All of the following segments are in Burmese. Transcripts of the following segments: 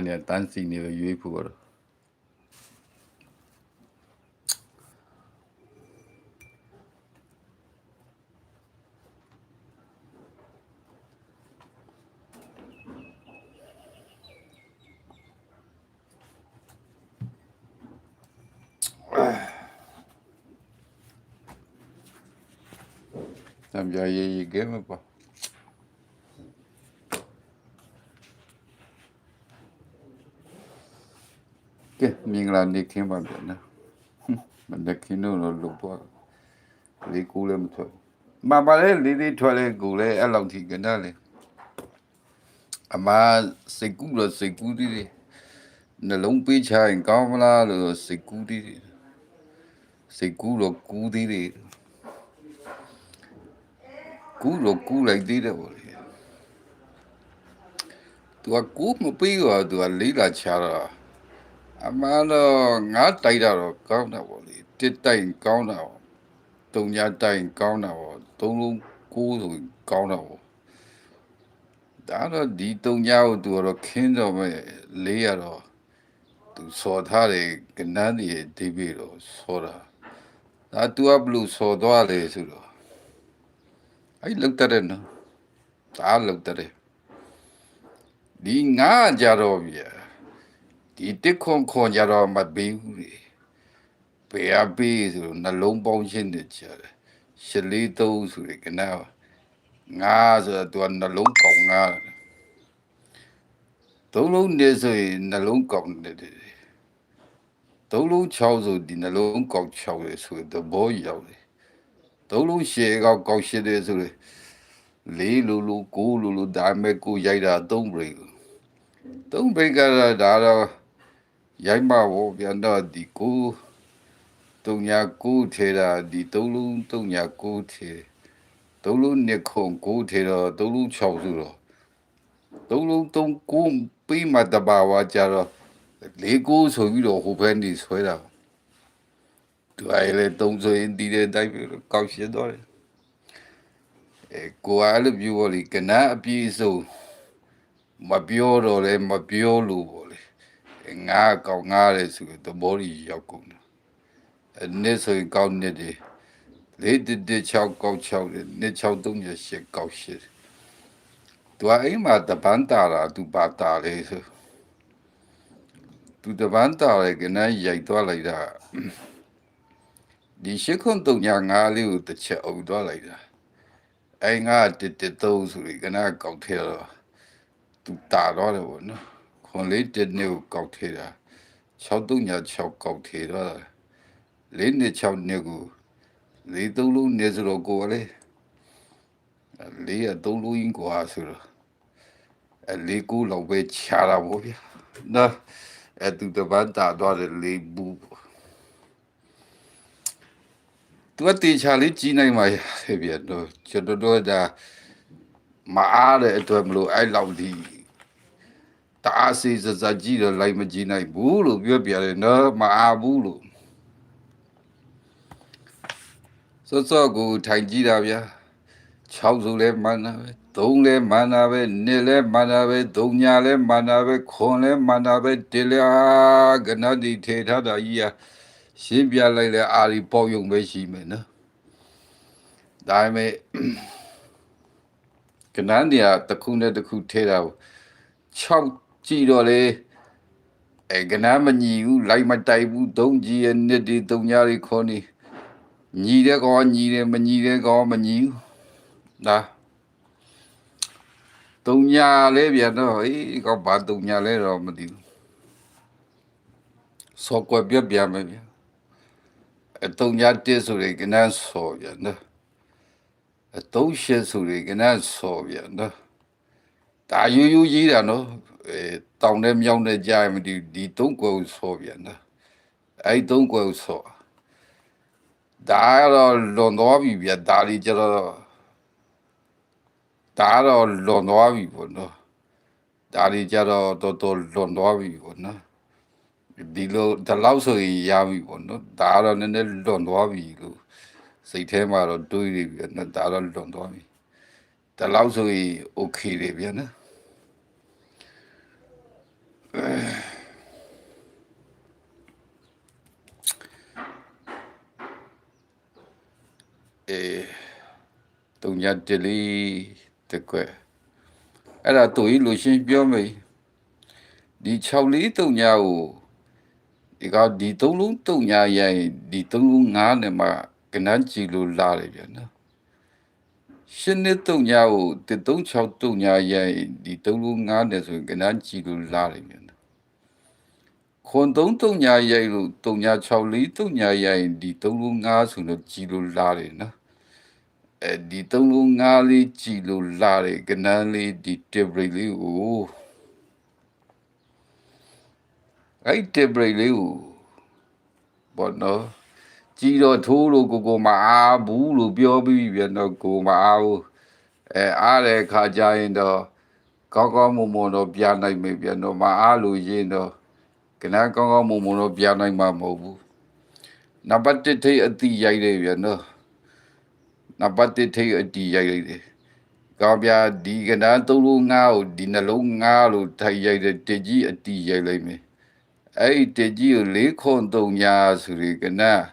နာနေတန်းစီနေပဲရွေးဖို့တော့တံပြာရေးရေးကဲမပါကဲမင်္ဂလာနေ့ခင်းပါဗျာနော်မနေ့ကင်းတော့လို့တော့လေးကူလည်းမထွက်မပါလေလေးလေးထွက်လေကူလည်းအဲ့လောက်ထိကနလေအမစိတ်ကူးလို့စိတ်ကူးသေးတယ်နှလုံးပေးချရင်ကောင်းမလားလို့စိတ်ကူးသေးတယ်စိတ်ကူးတော့ကူးသေးတယ်ကူးတော့ကူးလိုက်သေးတယ်ဗောလေသူကကူးမပေးတော့သူကလေးလာချတာ အမှန်တော့ငါတိုက်တာတော့ကောင်းတာဗောလေတစ်တိုက်ကောင်းတာဗောတုံညာတိုက်ကောင်းတာဗောသုံးလုံးကိုးဆိုကောင်းတာဗောဒါတော့ဒီတုံညာကိုသူကတော့ခင်းတော့မဲ့လေးရတော့သူစော်ထားတယ်ကနန်းဒီဒီပြီတော့စော်တာဒါသူကဘလို့စော်သွားလေဆိုတော့အဲ့လောက်တဲ့နော်ဒါလောက်တဲ့ဒီငါကြတော့ဗျာ ဒီတစ်ခွန်ခွန်ကြတော့မပေးဘူးလေပေးအပေးဆိုတော့နှလုံးပေါင်းရှင်းနေကြတယ်ရှလေးသုံးဆိုရကနာငါဆိုတော့သူကနှလုံးကောင်းငါသုံးလုံးနေဆိုရင်နှလုံးကောင်းနေတယ်သုံးလုံး6ဆိုဒီနှလုံးကောင်း6လေဆိုတော့ဘောရောက်တယ်သုံးလုံးရှည်ကောက်ကောက်ရှည်တယ်ဆိုလေလေးလူလူကိုလူလူဒါမဲ့ကိုရိုက်တာသုံးပရိတ်သုံးပရိတ်ကတော့ဒါတော့ ရိုက်မှာဘောပြန်တော့ဒီကိုတုံညာကိုထေတာဒီသုံးလုံးတုံညာကိုထေသုံးလုံးနှစ်ခုကိုထေတော့သုံးလုံး6ဆိုတော့သုံးလုံးသုံးကိုပြီးမှတဘာဝကြတော့လေးကိုဆိုပြီးတော့ဟိုဘက်နေဆွဲတာသူအဲ့လေသုံးဆိုရင်ဒီတဲ့တိုက်ပြီးတော့ကောက်ရှင်းတော့တယ်အဲကိုအားလို့ပြောလို့ကနအပြည့်စုံမပြောတော့လဲမပြောလို့ပေါ့လေ ငါကောက်ငါရဲဆိုတော့ဘောကြီးရောက်ကုန်တယ်အနည်းဆိုရင်ကောက်နေတယ်လေးတစ်တစ်6ကောက်6နှစ်6 3 8ကောက်8သူအိမ်မှာတပန်းတာတာသူပါတာလေဆိုသူတပန်းတာလေကနရိုက်သွားလိုက်တာဒီရှစ်ခွန်းတုံညာငါလေးကိုတစ်ချက်အုပ်သွားလိုက်တာအိမ်ကတစ်တစ်သုံးဆိုရင်ကနကောက်ထဲတော့သူတာတော့တယ်ဗောနော် ခွန်လေးတစ်နှစ်ကိုကောက်ထဲတာ6တုံညာ6ကောက်ထဲတော့လေးနှစ်6နှစ်ကိုလေးသုံးလုံးနေစတော့ကိုလေလေးရသုံးလုံးရင်ကွာဆိုတော့အလေးကိုလောက်ပဲချာတာဗောဗျာနော်အဲ့သူတပန်းတာတော့တယ်လေးဘူးသူကတေချာလေးကြီးနိုင်ပါရဲ့ဗျာ တော့ကျွန်တော်တို့ဒါမအားတဲ့အတွက်မလို့အဲ့လောက်ဒီတအားစီစစကြီးတော့လိုက်မကြီးနိုင်ဘူးလို့ပြောပြတယ်နော်မအားဘူးလို့စောစောကိုထိုင်ကြည့်တာဗျာ6စုလဲမှန်တာပဲ3လဲမှန်တာပဲ2လဲမှန်တာပဲ3ညာလဲမှန်တာပဲခွန်လဲမှန်တာပဲတလျာကနတိထေထားတာကြီးဟာရှင်းပြလိုက်လဲအာရီပေါက်ယုံပဲရှိမယ်နော်ဒါပေမဲ့ကနန်းတရားတစ်ခုနဲ့တစ်ခုထဲတာကို6 ကြည့်တော့လေအဲကနန်းမညီဘူးလိုက်မတိုက်ဘူးသုံးကြီးရဲ့နှစ်ဒီသုံးညာတွေခေါ်နေညီတဲ့ကောင်ညီတယ်မညီတဲ့ကောင်မညီဘူးဒါတုံညာလဲပြန်တော့အေးကောဘာတုံညာလဲတော့မသိဘူးစောကွက်ပြက်ပြန်မယ်ဗျာအတုံညာတစ်ဆိုရင်ကနန်းစောပြန်နော်အတုံးရှစ်ဆိုရင်ကနန်းစောပြန်နော်ဒါယူယူကြီးတာနော်အဲ တောင်းတဲ့မြောင်းတဲ့ကြားမဒီဒီသုံးကွယ်ကိုစောပြန်နော်အဲ့သုံးကွယ်ကိုစောဒါတော့လွန်သွားပြီဗျာဒါလီကျတော့ဒါတော့လွန်သွားပြီပေါ့နော်ဒါလီကျတော့တော်တော်လွန်သွားပြီပေါ့နော်ဒီလိုဒီလောက်ဆိုရင်ရပြီပေါ့နော်ဒါကတော့နည်းနည်းလွန်သွားပြီလို့စိတ်ထဲမှာတော့တွေးနေပြီနော်ဒါတော့လွန်သွားပြီဒါလောက်ဆိုရင် okay လေဗျာနော် အဲတုံညာတလီတကွယ်အဲ့ဒါတူကြီးလူရှင်းပြောမေးဒီ6လေးတုံညာကိုဒီကဒီသုံးလုံးတုံညာရိုင်ဒီသုံးလုံးငါးနဲ့မှကနန်းကြည့်လို့လာတယ်ဗျာနော်ရှင်းနေတုံညာကိုတ36တုံညာရိုင်ဒီသုံးလုံးငါးနဲ့ဆိုရင်ကနန်းကြည့်လို့လာတယ်ဗျာနော် ခွန်သုံးတုံညာရိုင်လို့တုံညာ6လေးတုံညာရိုင်ဒီသုံးလုံးငါးဆိုတော့ကြည့်လို့လာတယ်နော်အဲဒီသုံးလုံးငါးလေးကြည်လို့လာတယ်ကနန်းလေးဒီတက်ဘရိတ်လေးကိုအဲ့တက်ဘရိတ်လေးကိုဘောနော်ကြည်တော့ထိုးလို့ကိုကိုမအားဘူးလို့ပြောပြီးပြန်တော့ကိုမအားဘူးအဲအားတဲ့ခါကျရင်တော့ကောင်းကောင်းမွန်မွန်တော့ပြနိုင်မယ်ပြန်တော့မအားလို့ရင်တော့ ကနန်းကောင်းကောင်းမွန်မွန်တော့ပြနိုင်မှာမဟုတ်ဘူးနံပါတ်1ထိပ်အတိရိုက်တယ်ပြန်တော့နံပါတ်1ထိပ်အတီရိုက်လိုက်တယ်။ကောင်းပြဒီကနန်းသုံးလုံးငါးကိုဒီနှလုံးငါးလို့ထိုက်ရိုက်တဲ့တကြီးအတီရိုက်လိုက်မယ်။အဲ့ဒီတကြီးကိုလေးခွန်သုံးညာဆိုရီကနန်း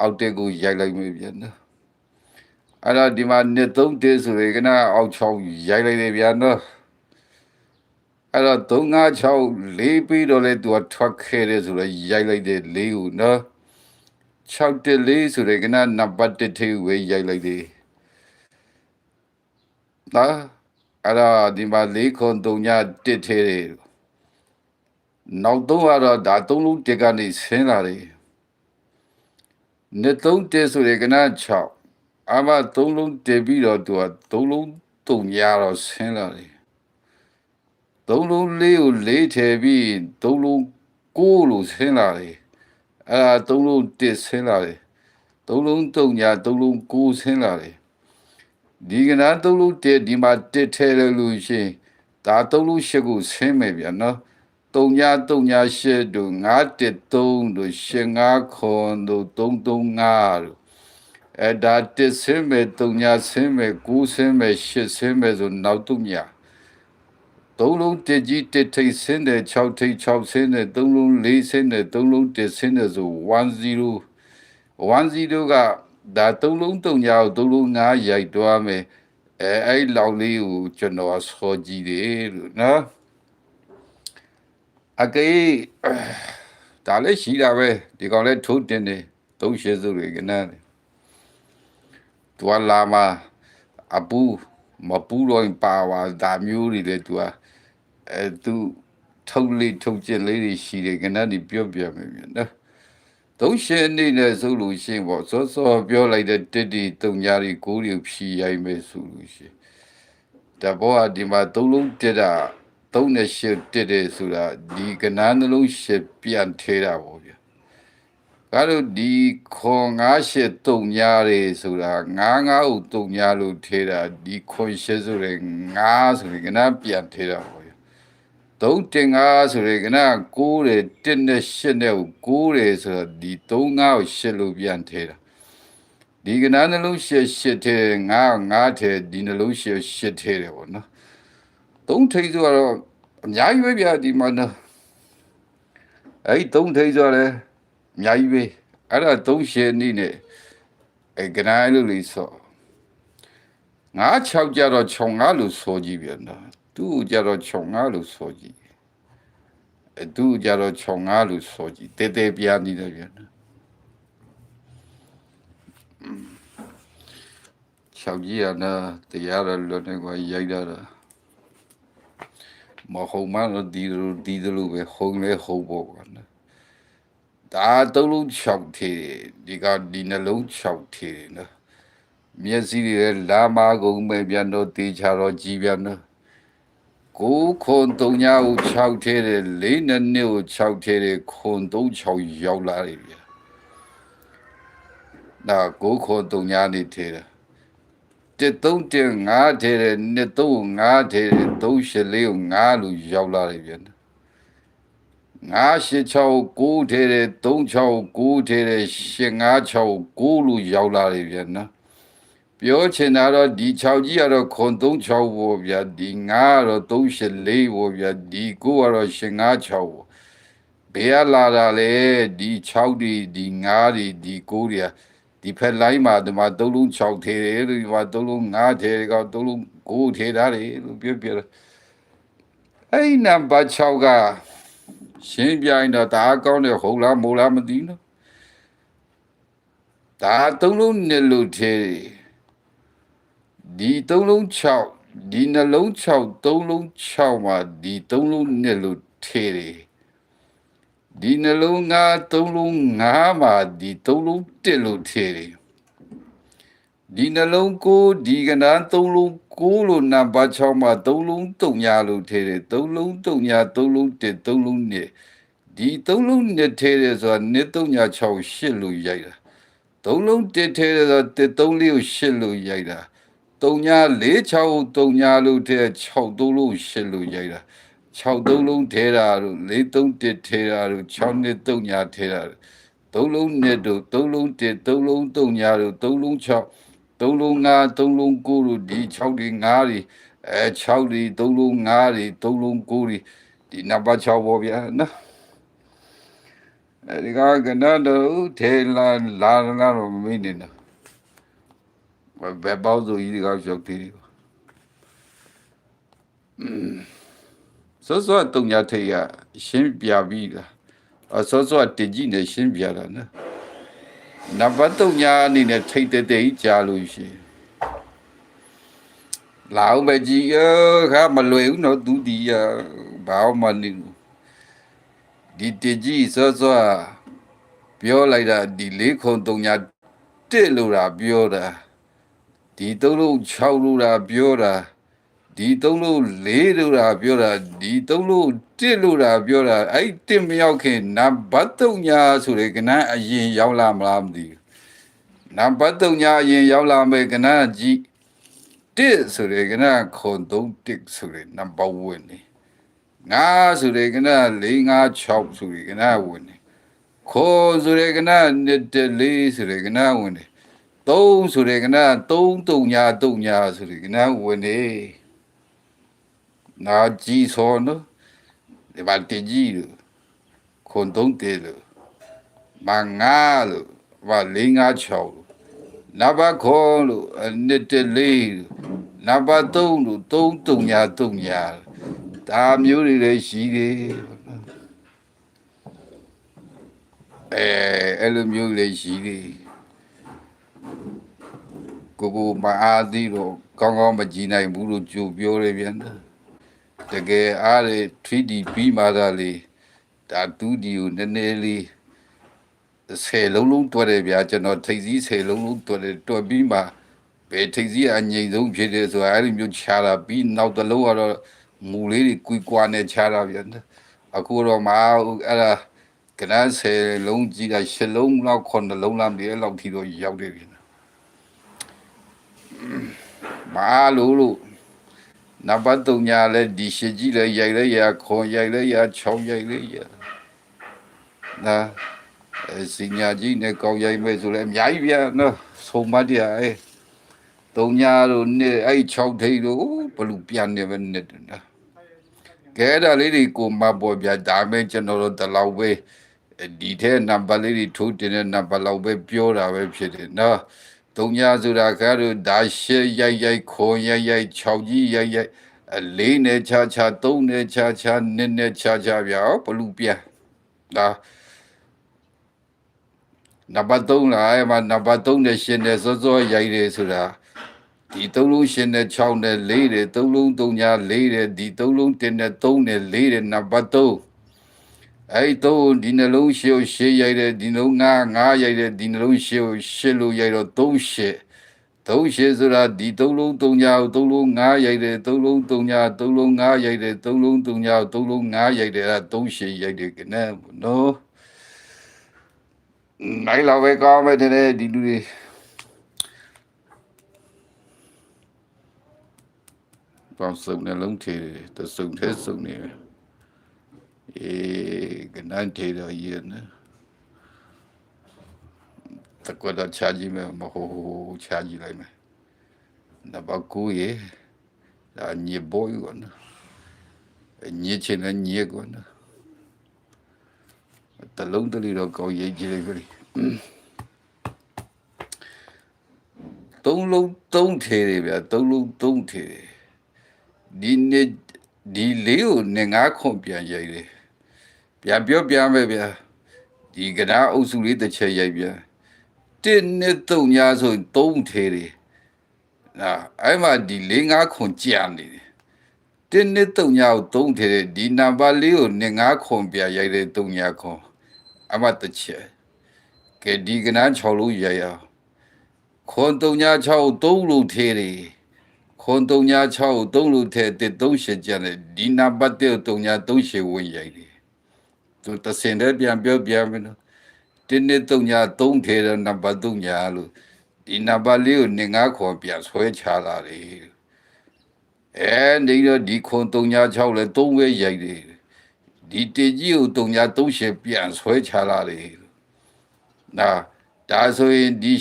အောက်တက်ကိုရိုက်လိုက်မယ်ဗျာနော်။အဲ့တော့ဒီမှာနှစ်သုံးတဲဆိုရီကနန်းအောက်ချောင်းရိုက်လိုက်တယ်ဗျာနော်။ အဲ့တော့356လေးပြီးတော့လေသူကထွက်ခဲ့တယ်ဆိုတော့ရိုက်လိုက်တယ်လေးကိုနော်။6တက်လေးဆိုရယ်ကနနံပါတ်1ထိပ်ဝေးရိုက်လိုက်သေးနော်အဲ့ဒါဒီမှာ၄ခွန်3ညတစ်ထဲတယ်နောက်တော့ကတော့ဒါသုံးလုံးတက်ကနေဆင်းလာတယ်နှစ်သုံးတက်ဆိုရယ်ကန6အမသုံးလုံးတက်ပြီးတော့သူကသုံးလုံး3ညတော့ဆင်းလာတယ် သုံးလုံးလေးကိုလေးထည့်ပြီးသုံးလုံးကိုလို့ဆင်းလာတယ်အဲ့ဒါသုံးလုံးတစ်ဆင်းလာတယ်သုံးလုံးတုံညာသုံးလုံးကိုဆင်းလာတယ်ဒီကနာသုံးလုံးတစ်ဒီမှာတစ်ထဲလို့ရှိရင်ဒါသုံးလုံးရှစ်ကိုဆင်းမယ်ဗျာနော်တုံညာတုံညာရှစ်တို့ငါးတစ်သုံးတို့ရှစ်ငါးခွန်တို့သုံးသုံးငါးတို့အဲ့ဒါတစ်ဆင်းမယ်တုံညာဆင်းမယ်ကိုဆင်းမယ်ရှစ်ဆင်းမယ်ဆိုနောက်တုံညာ သုံးလုံးတစ်ကြီးတစ်ထိပ်ဆင်းတယ်6ထိပ်6ဆင်းတယ်သုံးလုံး4ဆင်းတယ်သုံးလုံးတစ်ဆင်းတယ်ဆို10 10ကဒါသုံးလုံးတုံညာကိုသုံးလုံး9ရိုက်တွားမယ်အဲအဲ့လောက်လေးကိုကျွန်တော်ဆောကြည့်တယ်လို့နော်အကေဒါလည်းရှိတာပဲဒီကောင်လည်းထိုးတင်တယ်သုံးရှစ်စုတွေကနန်းသူကလာမှာအပူမပူတော့ပါဝါဒါမျိုးတွေလေသူက အဲသူထုတ်လေးထုတ်ကျင်လေးတွေရှိတယ်ကနန်းဒီပြော့ပြမယ်မြန်နော်သုံးရှင်းနေနဲ့ဆိုလို့ရှိရင်ပေါ့စောစောပြောလိုက်တဲ့တစ်တီတုံညာရီကိုးရီဖြီရိုက်မယ်ဆိုလို့ရှိရင်တဘောအဒီမှာသုံးလုံးတက်တာသုံးနဲ့ရှစ်တက်တယ်ဆိုတာဒီကနန်းနှလုံးရှစ်ပြန်ထဲတာပေါ့ဗျာကားလို့ဒီခွန်ငါးရှစ်တုံညာတွေဆိုတာငါးငါးဟုတုံညာလို့ထဲတာဒီခွန်ရှစ်ဆိုတဲ့ငါးဆိုရင်ကနန်းပြန်ထဲတာပေါ့ သုံးတင်ငါဆိုရယ်ကန6တယ်1နဲ့8နဲ့ကို9တယ်ဆိုတော့ဒီ3 5ကို8လို့ပြန်ထဲတာဒီကနနှလုံး8 8ထဲ9 9ထဲဒီနှလုံး8 8ထဲတယ်ပေါ့နော်သုံးထိပ်ဆိုတော့အများကြီးပဲဗျာဒီမှာနော်အဲ့သုံးထိပ်ဆိုတော့အများကြီးပဲအဲ့ဒါသုံးရှယ်နည်းနဲ့အဲကနလို့လေးဆိုငါ6ကြတော့ခြုံငါလို့ဆိုကြည့်ပြန်တော့ သူ့ကိုကြတော့ခြုံငါလို့ဆိုကြည့်အသူ့ကြတော့ခြုံငါလို့ဆိုကြည့်တဲတဲပြားနေတယ်ပြန်ခြောက်ကြီးရနာတရားရလွန်နေကွာရိုက်တာမဟုတ်မှတော့ဒီလိုဒီလိုပဲဟုံလဲဟုံပေါ့ကွာနော်ဒါသုံးလုံး6ထေဒီကဒီနှလုံး6ထေနော်မျက်စိတွေလာမကုန်မဲ့ပြန်တော့တေချာတော့ကြည်ပြန်နော် 9ခွန်3ညကို6ထဲတယ်4နှစ်နှစ်ကို6ထဲတယ်ခွန်3 6ရောက်လာတယ်ဗျာ။ဒါ9ခွန်3ညနေထဲတယ်တစ်သုံးတင်ငါထဲတယ်နှစ်သုံးငါထဲတယ်သုံးရှစ်လေးကိုငါလို့ရောက်လာတယ်ဗျာ။ငါရှစ်6 9ထဲတယ်3 6 9ထဲတယ်ရှစ်5 6 9လို့ရောက်လာတယ်ဗျာနော်။ ပြောချင်တာတော့ဒီ6ကြီးကတော့ခွန်36ပေါ့ဗျာဒီ9ကတော့34ပေါ့ဗျာဒီ9ကတော့856ပေါ့ဘယ်ကလာတာလဲဒီ6ဒီဒီ9ဒီဒီ9တွေကဒီဖက်လိုင်းမှာဒီမှာ3လုံး6ထဲတယ်လို့ဒီမှာ3လုံး9ထဲတယ်ကော3လုံး9ထဲတာတယ်လို့ပြောပြတယ်အဲ့ဒီနံပါတ်6ကရှင်းပြရင်တော့ဒါအကောင်းတဲ့ဟုတ်လားမို့လားမသိဘူးနော်ဒါသုံးလုံးနဲ့လို့သေးတယ် ဒီသုံးလုံး6ဒီနှလုံး6သုံးလုံး6မှာဒီသုံးလုံးနဲ့လို့သေးတယ်ဒီနှလုံး9သုံးလုံး9မှာဒီသုံးလုံး1လို့သေးတယ်ဒီနှလုံး9ဒီကဏ္ဍသုံးလုံး9လို့နံပါတ်6မှာသုံးလုံး3ညာလို့သေးတယ်သုံးလုံး3ညာသုံးလုံး1သုံးလုံး2ဒီသုံးလုံးနဲ့ထဲတယ်ဆိုတာနှစ်3ညာ6 8လို့ရိုက်တာသုံးလုံးတစ်ထဲတယ်ဆိုတာတစ်3လေးကို8လို့ရိုက်တာ 3ညာ4 6 3ညာလို့ထဲ6 3လို့8လို့ရိုက်တာ6 3လုံးထဲတာလို့4 3 1ထဲတာလို့6နှစ်3ညာထဲတာသုံးလုံးနဲ့တို့သုံးလုံး1သုံးလုံး3ညာလို့သုံးလုံး6သုံးလုံး5သုံးလုံး9လို့ဒီ6ဒီ9တွေအဲ6ဒီသုံးလုံး5တွေသုံးလုံး9တွေဒီနံပါတ်6ပေါ့ဗျာနော်အဲဒီကကနတော့ထေလာလာလာတော့မင်းနေတော့ ဘယ်ပေါ့ဆိုကြီးကရှောက်သေးတယ်စောစောတုံညာထေရရှင်းပြပြီးလားအစောစောတင်ကြည့်နေရှင်းပြတာနော်နံပါတ်တုံညာအနေနဲ့ထိတ်တဲ့တဲ့ကြီးကြားလို့ရှိရင်လာအောင်ပဲကြည့်အခါမလွယ်ဘူးနော်သူဒီရဘာမှမနေဘူးဒီတကြီးစောစောပြောလိုက်တာဒီလေးခုံတုံညာတစ်လို့တာပြောတာ ဒီသုံးလို့6လို့တာပြောတာဒီသုံးလို့4လို့တာပြောတာဒီသုံးလို့တစ်လို့တာပြောတာအဲ့တစ်မရောက်ခင်နံပါတ်တုံညာဆိုတဲ့ကနန်းအရင်ရောက်လာမလားမသိဘူးနံပါတ်တုံညာအရင်ရောက်လာမယ်ကနန်းကြီးတစ်ဆိုတဲ့ကနန်းခုံသုံးတစ်ဆိုတဲ့နံပါတ်ဝင်နေငါဆိုရဲကန4 5 6ဆိုရဲကနဝင်နေခေါ်ဆိုရဲကန1 4ဆိုရဲကနဝင်နေ 3ဆိုရဲကန3 3ညာ3ညာဆိုရဲကနဝင်နေနာကြီးစောနော်ဒီဘာတကြီးလို့ခွန်3တေလို့မငါလို့ဘာ4 5 6လို့နဘခေါ်လို့1 4လို့နဘ3လို့3 3ညာ3ညာလို့ဒါမျိုးတွေလည်းရှိတယ်အဲအဲ့လိုမျိုးလည်းရှိတယ် ကိုကိုမအားသေးတော့ကောင်းကောင်းမကြည့်နိုင်ဘူးလို့ကြိုပြောတယ်ဗျာတကယ်အားလေ 3D ပြီးမှသာလေဒါ 2D ကိုနည်းနည်းလေးဆယ်လုံးလုံးတွက်တယ်ဗျာကျွန်တော်ထိပ်စည်းဆယ်လုံးလုံးတွက်တယ်တွက်ပြီးမှဘယ်ထိပ်စည်းအငြိမ်ဆုံးဖြစ်တယ်ဆိုတာအဲ့ဒီမျိုးခြားတာပြီးနောက်တစ်လုံးကတော့မူလေးတွေကွီကွာနဲ့ချတာပြန်တယ်အခုတော့မအဲ့ဒါကနန်းဆယ်လုံးကြီးတာရှစ်လုံးလောက်ခုနှစ်လုံးလောက်ဒီအဲ့လောက်ထိတော့ရောက်တယ်ပြ န်မအားလို့လို့နံပါတ်3ညာလဲဒီရှစ်ကြီးလဲရိုက်လဲရခွန်ရိုက်လဲရချောင်းရိုက်လဲရနာစညာကြီးနဲ့ကောင်းရိုက်မဲ့ဆိုလဲအများကြီးပြန်နော်ဆုံးမတရားအဲတုံညာတို့နဲ့အဲ့6ထိပ်တို့ဘလူပြန်နေပဲနဲ့နော်ကဲဒါလေးတွေကိုမပေါ်ပြဒါမဲ့ကျွန်တော်တို့တလောက်ပဲဒီထဲနံပါတ်လေးတွေထိုးတင်တဲ့နံပါတ်လောက်ပဲပြောတာပဲဖြစ်တယ်နော် တုံညာဆိုတာခါတို့ဒါရှဲရိုက်ရိုက်ခွန်ရိုက်ရိုက်6ကြီးရိုက်ရိုက်အလေးနဲ့ချာချာသုံးနဲ့ချာချာနှစ်နဲ့ချာချာပြဘလူပြန်ဒါနံပါတ်3လားအဲ့မှာနံပါတ်3နဲ့ရှင်နဲ့စောစောရိုက်တယ်ဆိုတာဒီသုံးလုံးရှင်နဲ့6နဲ့4တယ်သုံးလုံး3ညာ4တယ်ဒီသုံးလုံး1နဲ့3နဲ့4တယ်နံပါတ်3 အဲ့တော့ဒီနှလုံးရှေ့ကိုရှေ့ရိုက်တယ်ဒီနှလုံးငါငါရိုက်တယ်ဒီနှလုံးရှေ့ကိုရှေ့လို့ရိုက်တော့3ရှေ့3ရှေ့ဆိုတာဒီသုံးလုံး3ညာကိုသုံးလုံးငါရိုက်တယ်သုံးလုံး3ညာသုံးလုံးငါရိုက်တယ်သုံးလုံး3ညာကိုသုံးလုံးငါရိုက်တယ်အဲ့3ရှေ့ရိုက်တယ်ကနဲ့နော်နိုင်လာပဲကောင်းမယ်တဲ့ဒီလူတွေပေါင်းစုံနှလုံးထေတယ်တစုံထဲစုံနေတယ် အေးကနန်းထေတော်ကြီးနော်တကွက်တော့ချာကြည့်မယ်မဟုတ်ချာကြည့်လိုက်မယ်နံပါတ်9ရေဒါညေဘောယူနော်ညေချင်တဲ့ညေကောနော်တလုံးတလီတော့ကောင်းရေးကြည့်လိုက်ပြီသုံးလုံးသုံးထေတယ်ဗျာသုံးလုံးသုံးထေတယ်ဒီနေ့ဒီလေးကိုနေငါခွန်ပြန်ရိုက်တယ် ပြန်ပြောပြမယ်ဗျာဒီကနာအုပ်စုလေးတစ်ချက်ရိုက်ပြန်တင်းနဲ့သုံးညာဆိုရင်သုံးထေတယ်နာအဲ့မှာဒီလေးငါခွန်ကြံနေတယ်တင်းနဲ့သုံးညာကိုသုံးထေတယ်ဒီနံပါတ်လေးကိုနေငါခွန်ပြန်ရိုက်တယ်သုံးညာခွန်အမတ်တစ်ချက်ကဲဒီကနာ6လုံးရိုက်အောင်ခွန်သုံးညာ6ကို3လုံးထေတယ်ခွန်3ညာ6ကို3လုံးထဲတစ်3ရှစ်ကျန်တယ်ဒီနံပါတ်တဲ့3ညာ3ရှစ်ဝင်ရိုက်တယ် သူတစင်တဲ့ပြန်ပြောပြမယ်နော်တင်းနဲ့3ညာ3ထဲတဲ့နံပါတ်3ညာလို့ဒီနံပါတ်လေးကိုနေငါခွန်ပြန်ဆွဲချလာတယ်အဲနေတော့ဒီခွန်3ညာ6လဲ3ဝဲရိုက်တယ်ဒီတေကြီးကို3ညာ3ရှစ်ပြန်ဆွဲချလာတယ်နာဒါဆိုရင်ဒီ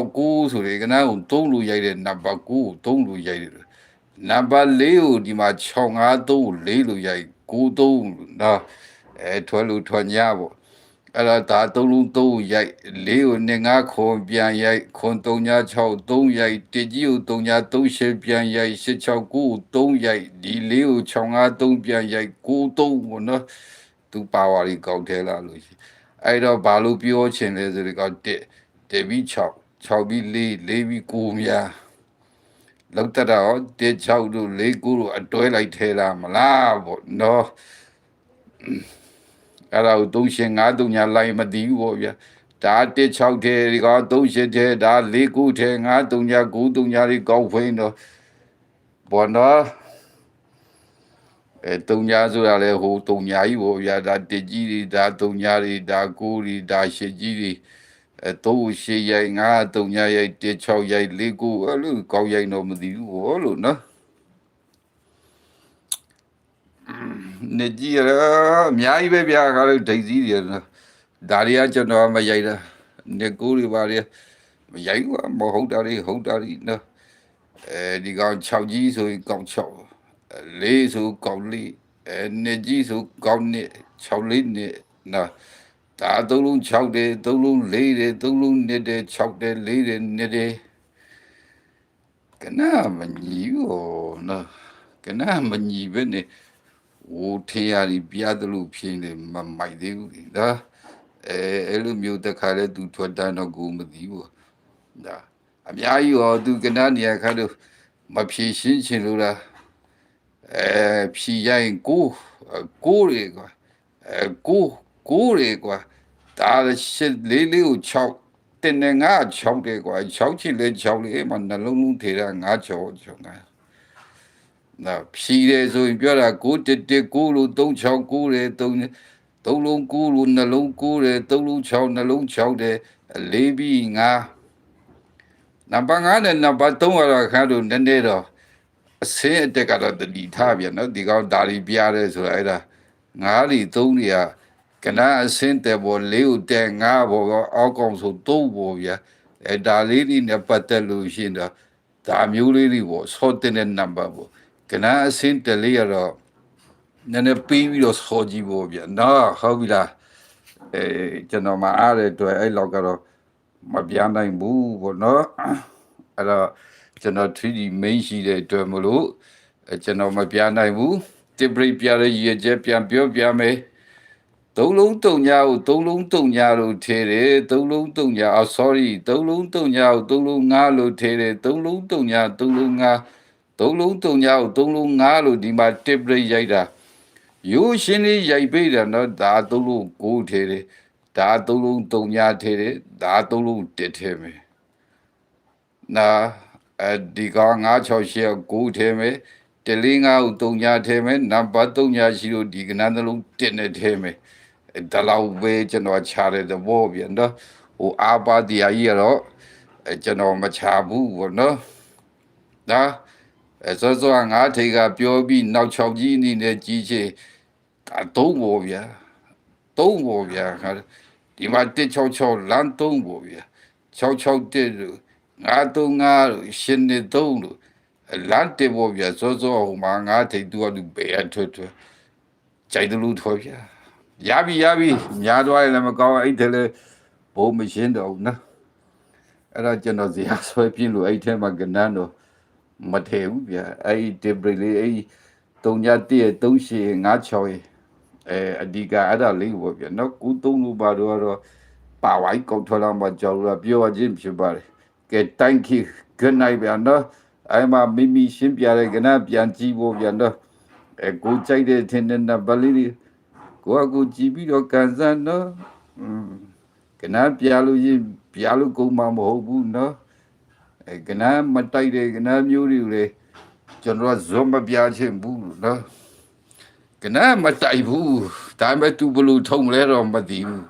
869ဆိုရင်ကနန်းကို3လူရိုက်တဲ့နံပါတ်9ကို3လူရိုက်တယ်နံပါတ်4ကိုဒီမှာ653ကို4လူရိုက်93နော် အဲထွဲလူထွဲညာပေါ့အဲ့တော့ဒါ3လုံး3ရိုက်4ကိုနေငါခွန်ပြန်ရိုက်ခွန်3ညာ6 3ရိုက်တေကြီးကို3ညာ3ရှစ်ပြန်ရိုက်869ကို3ရိုက်ဒီ4ကို653ပြန်ရိုက်93ပေါ့နော်သူပါဝါကြီးကောက်ထဲလာလို့ရှိအဲ့တော့ဘာလို့ပြောချင်လဲဆိုတော့တက်တက်ပြီး6 6ပြီး4 4ပြီး9များလောက်တတော့တက်6တို့4 9တို့အတွဲလိုက်ထဲလာမလားပေါ့နော် အဲ့ဒါကို3ရှင်5 3ညာလိုက်မသိဘူးပေါ့ဗျာဒါတက်6ထဲဒီက3ရှင်ထဲဒါ4 9ထဲ5 3ညာ9 3ညာတွေကောက်ဖိန်းတော့ဘောနော်အဲတုံညာဆိုတာလေဟိုတုံညာကြီးပေါ့ဗျာဒါတက်ကြီးတွေဒါတုံညာတွေဒါကိုတွေဒါရှစ်ကြီးတွေအဲသုံးရှစ်ရိုက်ငါတုံညာရိုက်တက်6ရိုက်၄ကိုအဲ့လိုကောက်ရိုက်တော့မသိဘူးဟောလို့နော် နေကြီးရအများကြီးပဲဗျာခါလို့ဒိတ်စည်းတွေနော်ဒါတွေကကျွန်တော်မရိုက်တာနေကိုတွေပါလေမရိုက်ဘူးမဟုတ်တာတွေဟုတ်တာတွေနော်အဲဒီကောင်6ကြီးဆိုရင်ကောင်6လေးဆိုကောင်လေးအဲနေကြီးဆိုကောင်နေ6လေးနေနော်ဒါသုံးလုံး6တယ်သုံးလုံး4တယ်သုံးလုံး1တယ်6တယ်4တယ်1တယ်ကနာမညီဘူးနော်ကနာမညီပဲနဲ့ ဝိုးထေးရည်ပြတယ်လို့ဖြစ်နေမမိုက်သေးဘူးဒါအဲအဲ့လိုမျိုးတခါလဲသူထွက်တန်းတော့ကိုမသိဘူးဒါအများကြီးရောသူကနာနေရခါတော့မဖြေရှင်းချင်လို့လားအဲဖြီရိုင်းကိုကိုတွေကွာအဲကိုကိုတွေကွာဒါရှစ်လေးလေးကို6တင်နေငါ6တယ်ကွာ6ချစ်လေး6လေးမှနှလုံးလုံးထေတာငါ6 6ငါ နာဖြီတယ်ဆိုရင်ပြောတာ6တက်တက်6လို့369တယ်3 3လုံး9လို့နှလုံး9တယ်3လုံး6နှလုံး6တယ်4ပြီး5နံပါတ်5နဲ့နံပါတ်3ကတော့ခါတို့နည်းနည်းတော့အစင်းအတက်ကတော့တတိထားပြန်နော်ဒီကောင်ဒါရီပြရတယ်ဆိုတာအဲ့ဒါငါးလီ3တွေကကနအစင်းတဲ့ဘောလေးကိုတဲ့ငါးဘောကအောက်ကောင်ဆို3ဘောဗျာအဲဒါလေးတွေနဲ့ပတ်သက်လို့ရှိရင်တော့ဒါမျိုးလေးတွေပေါ့ဆော့တဲ့နံပါတ်ပေါ့ ကနအစင်းတလေးရတော့နည်းနည်းပြီးပြီးတော့ဆော်ကြည့်ဖို့ဗျာနော်ဟုတ်ပြီလားအဲကျွန်တော်မအားတဲ့အတွက်အဲ့လောက်ကတော့မပြနိုင်ဘူးပေါ့နော်အဲ့တော့ကျွန်တော် 3D main ရှိတဲ့အတွက်မလို့ကျွန်တော်မပြနိုင်ဘူးတစ်ပရိပြရရည်ချက်ပြန်ပြောပြမယ်သုံးလုံးတုံညာကိုသုံးလုံးတုံညာလို့ထဲတယ်သုံးလုံးတုံညာအော် sorry သုံးလုံးတုံညာကိုသုံးလုံးငါလို့ထဲတယ်သုံးလုံးတုံညာသုံးလုံးငါ သုံးလုံးတုံညာကိုသုံးလုံးငါလို့ဒီမှာတစ်ပရိရိုက်တာရိုးရှင်းလေးရိုက်ပေးတယ်နော်ဒါသုံးလုံးကိုထဲတယ်ဒါသုံးလုံးတုံညာထဲတယ်ဒါသုံးလုံးတစ်ထဲမယ်နာအဲဒီကောင်968ကိုထဲမယ်တလင်းငါ့ကိုတုံညာထဲမယ်နံပါတ်တုံညာရှိလို့ဒီကနန်းသလုံးတစ်နဲ့ထဲမယ်ဒါလောက်ပဲကျွန်တော်ခြားတဲ့သဘောပြန်တော့ဟိုအာပါတရားကြီးကတော့ကျွန်တော်မခြားဘူးဘောနော်ဒါ အဲစောစောငါထိတ်ကပြောပြီးနောက်6ကြီးအနေနဲ့ကြီးချေဒါသုံးဘောဗျာသုံးပေါ်ဗျာငါဒီမှာ166လမ်းသုံးပေါ်ဗျာ661လို့935လို့ရှင်နေသုံးလို့လမ်းတေပေါ်ဗျာစောစောဟိုမှာငါထိတ်သူကလူပဲအထွတ်ထွတ်ကြိုက်တယ်လို့ထော်ဗျာရပြီရပြီများသွားရင်လည်းမကောင်းအဲ့ဒါလည်းဘုံမရှင်းတော့ဘူးနော်အဲ့တော့ကျွန်တော်ဇရာဆွဲပြင်းလို့အဲ့ထဲမှာကနန်းတော့ မထဲဘူးဗျာအဲ့ဒီ debris လေးအဲ့3ညတည့်3ရှည်56ရေအဲအဓိကအဲ့ဒါလေးပေါ့ဗျာနော်ကူသုံးလို့ပါတော့တော့ပါဝိုင်းကောက်ထွက်လာမှကြောက်လာပြောခြင်းဖြစ်ပါတယ်ကဲ thank you good night ဗျာနော်အဲ့မှာမိမိရှင်းပြတဲ့ကနန်းပြန်ကြည့်ဖို့ဗျာနော်အဲကိုကြိုက်တဲ့ထင်တဲ့နံပါတ်လေးတွေကိုကကိုကြည်ပြီးတော့ကန်ဆန်းနော်อืมကနာပြလို့ရင်ပြလို့ကုန်မှာမဟုတ်ဘူးနော် အဲကနာမတိုက်တဲ့ကနာမျိုးတွေလေကျွန်တော်ကဇွန်မပြချင်းဘူးနော်ကနာမတိုက်ဘူးဒါပေမဲ့ तू ဘလို့ထုံလဲတော့မသိဘူး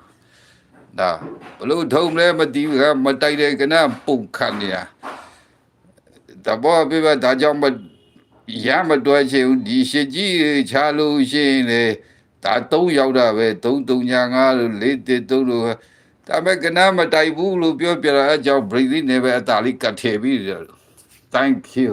ဒါဘလို့ထုံလဲမသိဘူးကမတိုက်တဲ့ကနာပုံခတ်နေတာတဘောပြပဒါကြောင့်မရမတွဲချင်ဘူးဒီရှစ်ကြီးချလို့ရှိရင်လေဒါ၃ရောက်တာပဲ၃၃ညာ၅လို့၄တစ်၃လို့ ဒါပေမဲ့ကနာမတိုက်ဘူးလို့ပြောပြတာအကြောင်း breathing နဲ့ပဲအသာလေးကတ်ထည့်ပြီးတယ် thank you